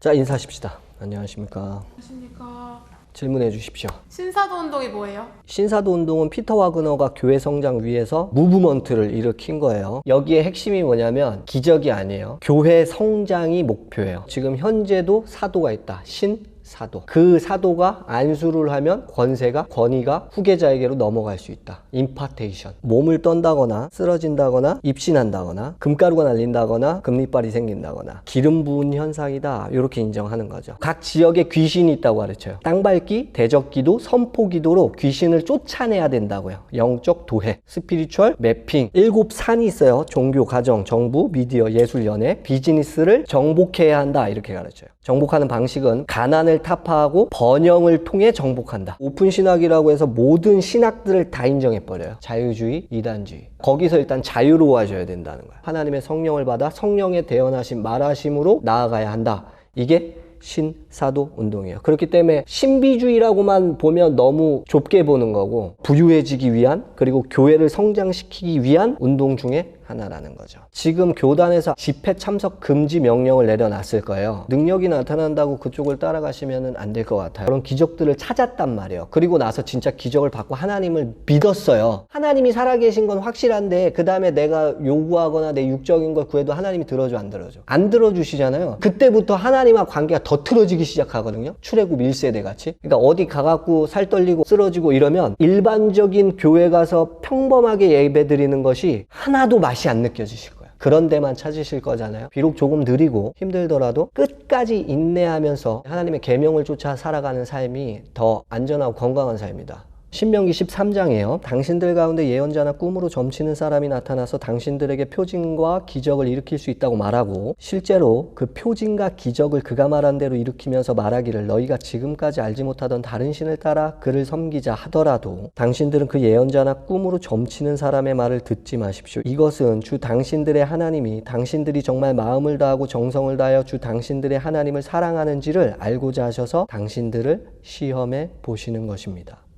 자 인사하십시다. 안녕하십니까. 안녕하십니까. 질문해 주십시오. 신사도 운동이 뭐예요? 신사도 운동은 피터 와그너가 교회 성장 위해서 무브먼트를 일으킨 거예요. 여기에 핵심이 뭐냐면 기적이 아니에요. 교회 성장이 목표예요. 지금 현재도 사도가 있다. 신 사도. 그 사도가 안수를 하면 권세가 권위가 후계자에게로 넘어갈 수 있다. 임파테이션. 몸을 떤다거나 쓰러진다거나 입신한다거나 금가루가 날린다거나 금리빨이 생긴다거나 기름 부은 현상이다. 이렇게 인정하는 거죠. 각 지역에 귀신이 있다고 가르쳐요. 땅밟기, 대적기도, 선포기도로 귀신을 쫓아내야 된다고요. 영적 도해, 스피리추얼, 매핑. 일곱 산이 있어요. 종교, 가정, 정부, 미디어, 예술, 연애, 비즈니스를 정복해야 한다. 이렇게 가르쳐요. 정복하는 방식은 가난을 타파하고 번영을 통해 정복한다. 오픈 신학이라고 해서 모든 신학들을 다 인정해 버려요. 자유주의, 이단주의. 거기서 일단 자유로워져야 된다는 거야. 하나님의 성령을 받아 성령의 대언하심, 말하심으로 나아가야 한다. 이게 신사도 운동이에요. 그렇기 때문에 신비주의라고만 보면 너무 좁게 보는 거고 부유해지기 위한 그리고 교회를 성장시키기 위한 운동 중에 하나라는 거죠. 지금 교단에서 집회 참석 금지 명령을 내려놨을 거예요. 능력이 나타난다고 그쪽을 따라가시면 안 될 것 같아요. 그런 기적들을 찾았단 말이에요. 그리고 나서 진짜 기적을 받고 하나님을 믿었어요. 하나님이 살아계신 건 확실한데 그 다음에 내가 요구하거나 내 육적인 걸 구해도 하나님이 들어줘 안 들어줘? 안 들어주시잖아요. 그때부터 하나님과 관계가 더 틀어지기 시작하거든요. 출애굽 1세대 같이. 그러니까 어디 가갖고 살 떨리고 쓰러지고 이러면 일반적인 교회 가서 평범하게 예배 드리는 것이 하나도 맛이 안 느껴지실 거예요. 그런 데만 찾으실 거잖아요. 비록 조금 느리고 힘들더라도 끝까지 인내하면서 하나님의 계명을 쫓아 살아가는 삶이 더 안전하고 건강한 삶이다. 신명기 13장이에요. 당신들 가운데 예언자나 꿈으로 점치는 사람이 나타나서 당신들에게 표징과 기적을 일으킬 수 있다고 말하고 실제로 그 표징과 기적을 그가 말한 대로 일으키면서 말하기를 너희가 지금까지 알지 못하던 다른 신을 따라 그를 섬기자 하더라도 당신들은 그 예언자나 꿈으로 점치는 사람의 말을 듣지 마십시오. 이것은 주 당신들의 하나님이 당신들이 정말 마음을 다하고 정성을 다하여 주 당신들의 하나님을 사랑하는지를 알고자 하셔서 당신들을 시험해 보시는 것입니다.